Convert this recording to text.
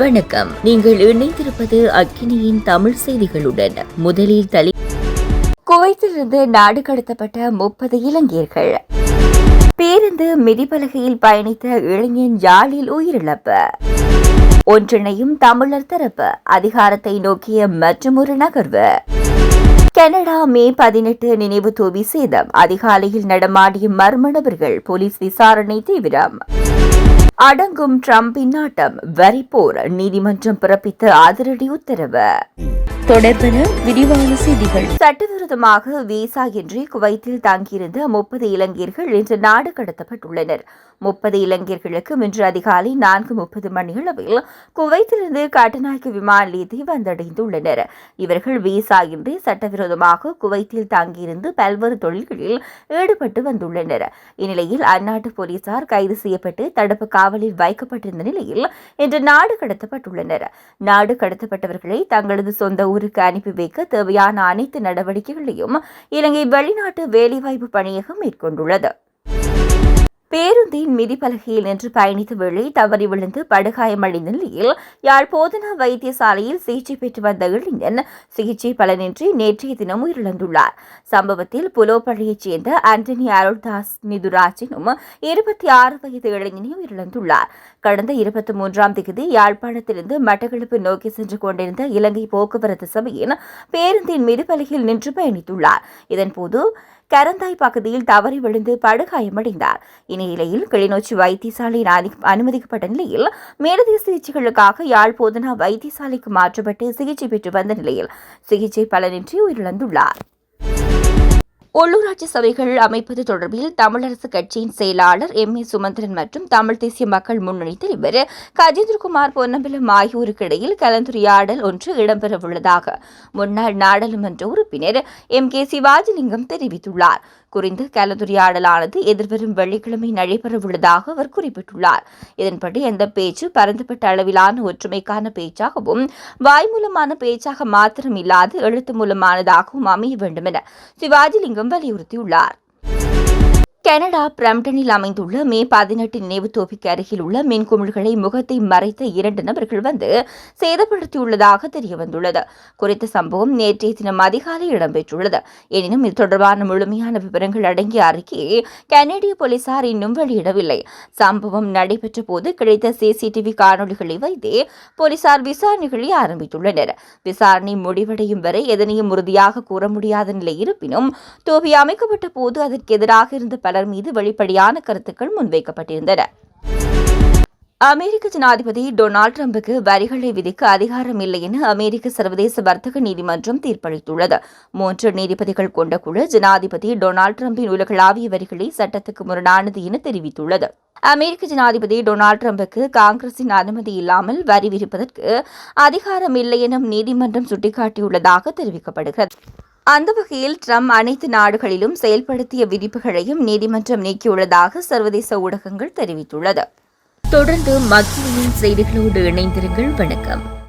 வணக்கம். நீங்கள் இணைந்திருப்பது அக்கினியின் தமிழ் செய்திகளுடன். முதலில் தலை குவைத்திலிருந்து நாடு கடத்தப்பட்ட முப்பது இலங்கையர்கள். பேருந்து மிதிப்பலகையில் பயணித்த இளைஞன் யாழில் உயிரிழப்பு. ஒன்றிணையும் தமிழர் தரப்பு அதிகாரத்தை நோக்கிய மற்றொரு நகர்வு. கனடா மே பதினெட்டு நினைவு தூவி சேதம். அதிகாலையில் நடமாடிய மர்ம நபர்கள் போலீஸ் விசாரணை தீவிரம். அடங்கும் ட்ரம்பின் நாட்டம் வரிப்போர் நீதிமன்றம் பிறப்பித்த அதிரடி உத்தரவு. தொடர்பென விரிவான செய்திகள். சட்டவிரோதமாக விசா இன்றி குவைத்தில் தங்கியிருந்த முப்பது இலங்கையர்கள் இன்று நாடு கடத்தப்பட்டுள்ளனர். முப்பது இளைஞர்களுக்கு இன்று அதிகாலை நான்கு முப்பது மணியளவில் குவைத்திலிருந்து கட்டநாயக்க விமான நிலையத்தை வந்தடைந்துள்ளனர். இவர்கள் விசா இன்றி சட்டவிரோதமாக குவைத்தில் தங்கியிருந்து பல்வேறு தொழில்களில் ஈடுபட்டு வந்துள்ளனர். இந்நிலையில் அந்நாட்டு போலீசார் கைது செய்யப்பட்டு தடுப்பு காவலில் வைக்கப்பட்டிருந்த நிலையில் இன்று நாடு கடத்தப்பட்டுள்ளனர். நாடு கடத்தப்பட்டவர்களை தங்களது சொந்த ஊர் ஊருக்கு அனுப்பி வைக்க தேவையான அனைத்து நடவடிக்கைகளையும் இலங்கை வெளிநாட்டு வேலைவாய்ப்பு பணியகம் மேற்கொண்டுள்ளது. பேருந்தின் மிதிப்பலகையில் நின்று பயணித்த வேளை தவறி விழுந்து படுகாயமடைந்த நிலையில் யாழ் போதனா வைத்தியசாலையில் சிகிச்சை பெற்று வந்த இளைஞன் சிகிச்சை பலனின்றி நேற்றைய தினம் உயிரிழந்துள்ளார். சம்பவத்தில் புலோப்பள்ளியைச் சேர்ந்த ஆண்டனி அருள்தாஸ் நிதுராஜினும் இருபத்தி ஆறு வயது இளைஞனை உயிரிழந்துள்ளார். கடந்த இருபத்தி மூன்றாம் தேதி யாழ்ப்பாணத்திலிருந்து மட்டக்களப்பு நோக்கி சென்று கொண்டிருந்த இலங்கை போக்குவரத்து சபையின் பேருந்தின் மிதிப்பலகையில் நின்று பயணித்துள்ளார். இதன்போது கரந்தாய் பகுதியில் தவறி விழுந்து படுகாயமடைந்தார். இந்நிலையில் கிளிநொச்சி வைத்தியசாலையில் அனுமதிக்கப்பட்ட நிலையில் மேலதிக சிகிச்சைகளுக்காக யாழ் போதனா வைத்தியசாலைக்கு மாற்றப்பட்டு சிகிச்சை பெற்று வந்த நிலையில் சிகிச்சை பலனின்றி உயிரிழந்துள்ளார். உள்ளூராட்சி சபைகள் அமைப்பது தொடர்பில் தமிழரசு கட்சியின் செயலாளர் எம். ஏ. சுமந்திரன் மற்றும் தமிழ் தேசிய மக்கள் முன்னணி தலைவர் கஜேந்திரகுமார் பொன்னம்பலம் ஆகியோருக்கு இடையில் கலந்துரையாடல் ஒன்று இடம்பெறவுள்ளதாக முன்னாள் நாடாளுமன்ற உறுப்பினர் எம். கே. சிவாஜிலிங்கம் தெரிவித்துள்ளார். குறித்த கலந்துரையாடலானது எதிர்வரும் வெள்ளிக்கிழமை நடைபெறவுள்ளதாக அவர் குறிப்பிட்டுள்ளார். இதன்படி அந்த பேச்சு பரந்துபட்ட அளவிலான ஒற்றுமைக்கான பேச்சாகவும் வாய்மூலமான பேச்சாக மாத்திரம் இல்லாது எழுத்து மூலமானதாகவும் அமைய வேண்டும் என சிவாஜிலிங்கம் வலியுறுத்தியுள்ளார் கனடா பிரம்டனில் அமைந்துள்ள மே பதினெட்டு நினைவு தோப்பிக்கு அருகில் உள்ள மின்குமிழ்களை முகத்தை மறைத்த இரண்டு நபர்கள் வந்து சேதப்படுத்தியுள்ளதாக தெரியவந்துள்ளது. குறித்த சம்பவம் நேற்றைய தினம் அதிகாலை இடம்பெற்றுள்ளது. எனினும் இது தொடர்பான முழுமையான விவரங்கள் அடங்கிய அறிக்கையை கனேடிய போலீசார் இன்னும் வெளியிடவில்லை. சம்பவம் நடைபெற்ற போது கிடைத்த சிசிடிவி காணொலிகளை வைத்தே போலீசார் விசாரணைகளை ஆரம்பித்துள்ளனர். விசாரணை முடிவடையும் வரை எதனையும் உறுதியாக கூற முடியாத நிலை இருப்பினும் தோல்வி அமைக்கப்பட்ட போது அதற்கு எதிராக இருந்த பல பலர் மீது வெளிப்படையான கருத்துக்கள் முன்வைக்கப்பட்டிருந்தன. அமெரிக்க ஜனாதிபதி டொனால்டு டிரம்புக்கு வரிகளை விதிக்க அதிகாரம் இல்லை என அமெரிக்க சர்வதேச வர்த்தக நீதிமன்றம் தீர்ப்பளித்துள்ளது. மூன்று நீதிபதிகள் கொண்ட குழு ஜனாதிபதி டொனால்டு டிரம்பின் உலகளாவிய வரிகளை சட்டத்துக்கு முரணானது என தெரிவித்துள்ளது. அமெரிக்க ஜனாதிபதி டொனால்டு டிரம்புக்கு காங்கிரசின் அனுமதி இல்லாமல் வரி விதிப்பதற்கு அதிகாரம் இல்லை எனும் நீதிமன்றம் சுட்டிக்காட்டியுள்ளதாக தெரிவிக்கப்படுகிறது. அந்த வகையில் ட்ரம்ப் அனைத்து நாடுகளிலும் செயல்படுத்திய விதிப்புகளையும் நீதிமன்றம் நீக்கியுள்ளதாக சர்வதேச ஊடகங்கள் தெரிவித்துள்ளது. தொடர்ந்து மக்களின் செய்திகளோடு இணைந்திருங்கள். வணக்கம்.